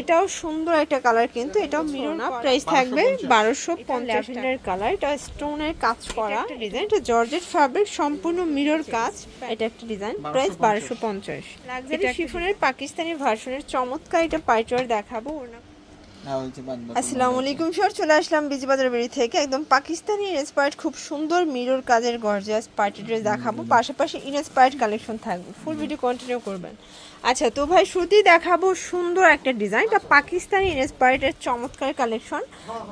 এটাও সুন্দর একটা কালার কিন্তু এটাও মিরর না প্রাইস থাকবে বারোশো পঞ্চাশ কালার এটা স্টোনের কাজ করা। ডিজাইন এটা জর্জেট ফ্যাব্রিক সম্পূর্ণ মিরর কাজ। এটা একটা ডিজাইন প্রাইস বারোশো পঞ্চাশ। লাগজারি শিফনের পাকিস্তানি ভার্সনের চমৎকার এটা পাইচর দেখাবো। ওনা আসসালামু আলাইকুম স্যার চলে আসলাম বিজবাজার বেরি থেকে। একদম পাকিস্তানি ইনস্পায়ার্ড খুব সুন্দর মিরর কাজের গর্জিয়াস পার্টি ড্রেস দেখাবো। পাশাপাশি ইনস্পায়ার্ড কালেকশন থাকবে। ফুল ভিডিও কন্টিনিউ করবেন। আচ্ছা তো ভাই শুরুতেই দেখাবো সুন্দর একটা ডিজাইন। এটা পাকিস্তানি ইনস্পায়ার্ডের চমৎকার কালেকশন।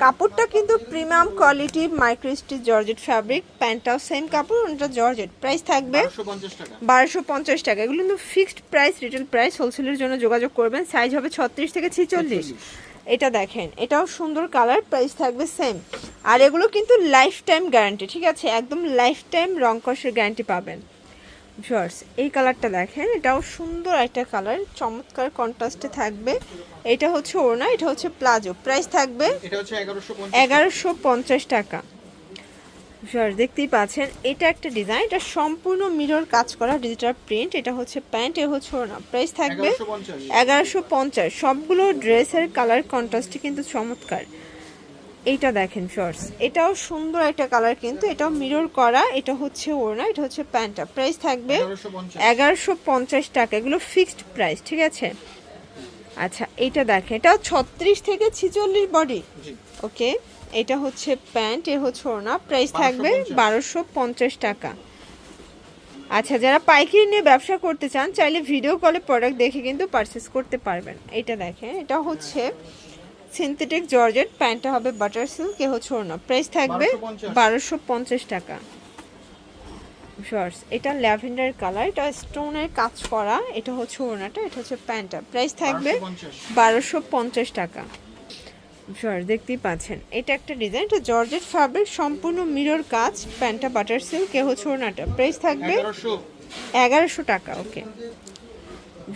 কাপড়টা কিন্তু premium quality microstitch georgette fabric প্যান্টটাও same কাপড় ওটা জর্জেট। প্রাইস থাকবে বারোশো পঞ্চাশ টাকা। এগুলো কিন্তু ফিক্সড প্রাইস রিটেল প্রাইস হোলসেলের জন্য যোগাযোগ করবেন। সাইজ হবে ছত্রিশ থেকে ছিচল্লিশ। এটা দেখেন এটাও সুন্দর কালার প্রাইস থাকবে সেম আর এগুলো কিন্তু লাইফ টাইম গ্যারান্টি ঠিক আছে? একদম লাইফ টাইম রং কষের গ্যারান্টি পাবেন। শর্টস এই কালারটা দেখেন এটাও সুন্দর একটা কালার চমৎকার কন্ট্রাস্টে থাকবে। এটা হচ্ছে ওড়না এটা হচ্ছে প্লাজো প্রাইস থাকবে এটা হচ্ছে 1150 এগারোশো পঞ্চাশ টাকা। দেখতেই পাচ্ছেন এটা একটা ডিজাইন এটা সম্পূর্ণ মিরর কাজ করা ডিজিটাল প্রিন্ট এটা হচ্ছে প্যান্ট এ হচ্ছে ওড়না। প্রাইস থাকবে এগারোশো পঞ্চাশ। সবগুলো ড্রেসের কালার কন্ট্রাস্টই কিন্তু চমৎকার। এইটা দেখেন শর্টস এটাও সুন্দর একটা কালার কিন্তু এটাও মিরর করা এটা হচ্ছে ওড়না এটা হচ্ছে প্যান্টটা প্রাইস থাকবে এগারোশো পঞ্চাশ। টাকা এগুলো ফিক্সড প্রাইস ঠিক আছে? আচ্ছা এইটা দেখেন এটাও ছত্রিশ থেকে ছিচল্লিশ বডি ওকে এটা হচ্ছে প্যান্ট এ হচ্ছে ওড়না। প্রাইস থাকবে বারোশো পঞ্চাশ টাকা। আচ্ছা যারা পাইকারি নিয়ে ব্যবসা করতে চান চাইলে ভিডিও কলে প্রোডাক্ট দেখে কিন্তু পারচেস করতে পারবেন। এটা দেখেন এটা হচ্ছে সিনথেটিক জর্জেট প্যান্টটা হবে বাটার সিল্ক এ হচ্ছে ওড়না। প্রাইস থাকবে বারোশো পঞ্চাশ। টাকা। শর্টস এটা ল্যাভেন্ডার কালার এটা স্টোনের কাজ করা এটা হচ্ছে ওড়নাটা এটা হচ্ছে প্যান্টটা। প্রাইস থাকবে বারোশো পঞ্চাশ টাকা। সর দেখতেই পাচ্ছেন। এটা একটা ডিজাইন এটা জর্জেট ফ্যাব্রিক সম্পূর্ণ মিরর কাজ প্যান্টটা বাটার সিল্ক এ হচ্ছে ওড়নাটা প্রাইস থাকবে 1100 এগারোশো টাকা ওকে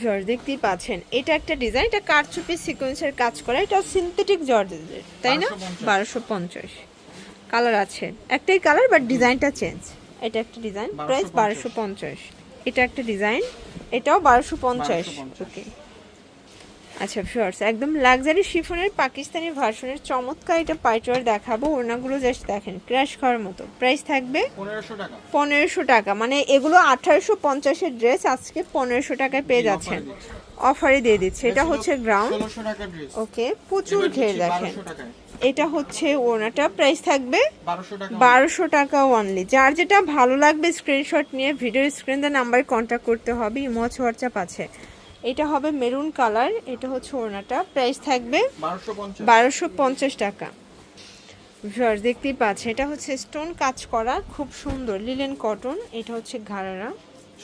জর্জ দেখতেই পাচ্ছেন এটা একটা ডিজাইন এটা কারচুপি সিকোয়েন্সের কাজ করা এটা সিনথেটিক জর্জের তাই না? 1250 বারোশো পঞ্চাশ। কালার আছে একটাই কালার বাট ডিজাইনটা চেঞ্জ এটা একটা ডিজাইন প্রাইস 1250 বারোশো পঞ্চাশ। এটা একটা ডিজাইন এটাও বারোশো পঞ্চাশ 1250 ওকে আচ্ছা শর্টস একদম লাক্সারি শিফনের পাকিস্তানি ভার্সনের চমৎকার এটা পাইটওয়ার দেখাবো। ওড়নাগুলো জাস্ট দেখেন ক্র্যাশ খাওয়ার মতো। প্রাইস থাকবে 1500 টাকা। পনেরোশো টাকা। মানে এগুলো আঠারোশো পঞ্চাশের ড্রেস আজকে পনেরোশো টাকায় পেয়ে যাচ্ছেন। অফারে দিয়ে দিচ্ছে। এটা হচ্ছে গ্রাউন্ড 1600 টাকা ড্রেস ওকে প্রচুর ঘের দেখেন। এটা হচ্ছে ওড়নাটা। প্রাইস থাকবে বারোশো টাকা অনলি যার যেটা ভালো লাগবে স্ক্রিনশট নিয়ে ভিডিও স্ক্রিন দ্য নাম্বারে কন্ট্যাক্ট করতে হবে। ইমোচ হোয়াটসঅ্যাপ আছে। এটা হবে মেরুন কালার এটা হচ্ছে ওড়নাটা। প্রাইস থাকবে বারোশো পঞ্চাশ। টাকা। ভিউয়ার্স দেখতেই পাচ্ছে এটা হচ্ছে স্টোন কাজ করা খুব সুন্দর লিলেন কটন এটা হচ্ছে ঘাড়ারা।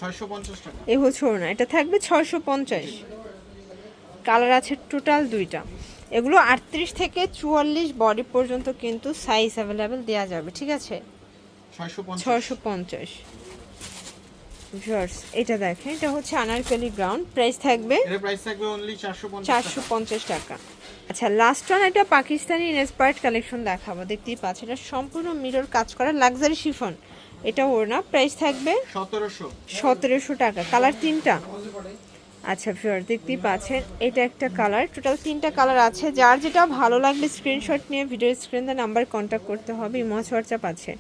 650 টাকা। এ হচ্ছে ওড়না এটা থাকবে ছয়শো পঞ্চাশ। কালার আছে টোটাল দুইটা। এগুলো আটত্রিশ থেকে চুয়াল্লিশ বডি পর্যন্ত কিন্তু সাইজ অ্যাভেলেবেল দেওয়া যাবে ঠিক আছে? 650 ছয়শো পঞ্চাশ। ভিউয়ার্স এটা দেখেন এটা হচ্ছে আনারকলি গ্রাউন্ড প্রাইস থাকবে এর প্রাইস থাকবে অনলি 450 চারশো টাকা। আচ্ছা লাস্ট ওয়ান এটা পাকিস্তানি ইনস্পায়ার্ড কালেকশন দেখাবো। দেখতেই পাচ্ছেন এটা সম্পূর্ণ মিরর কাজ করা লাক্সারি শিফন এটা ওড়না প্রাইস থাকবে 1700 সতেরোশো টাকা। কালার তিনটা। আচ্ছা ফিওর দেখতেই পাচ্ছেন এটা একটা কালার টোটাল তিনটা কালার আছে। যার যেটা ভালো লাগবে স্ক্রিনশট নিয়ে video screen the number contact করতে হবে। ইমোজ হোয়াটসঅ্যাপ আছে।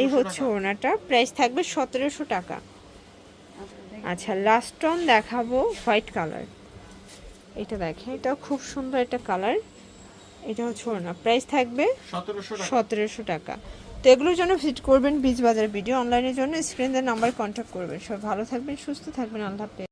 এই হচ্ছে ওনাটা প্রাইস থাকবে সতেরোশো টাকা। আচ্ছা লাস্ট টন দেখাবো হোয়াইট কালার এটা দেখেন এটা খুব সুন্দর একটা কালার এটা হচ্ছে না প্রাইস থাকবে সতেরোশো সতেরোশো টাকা। তো এগুলোর জন্য ভিজিট করবেন বীজ বাজার ভিডিও অনলাইনের জন্য। স্ক্রিনদের নাম্বার কন্ট্যাক্ট করবেন। সব ভালো থাকবেন সুস্থ থাকবেন। আল্লাহ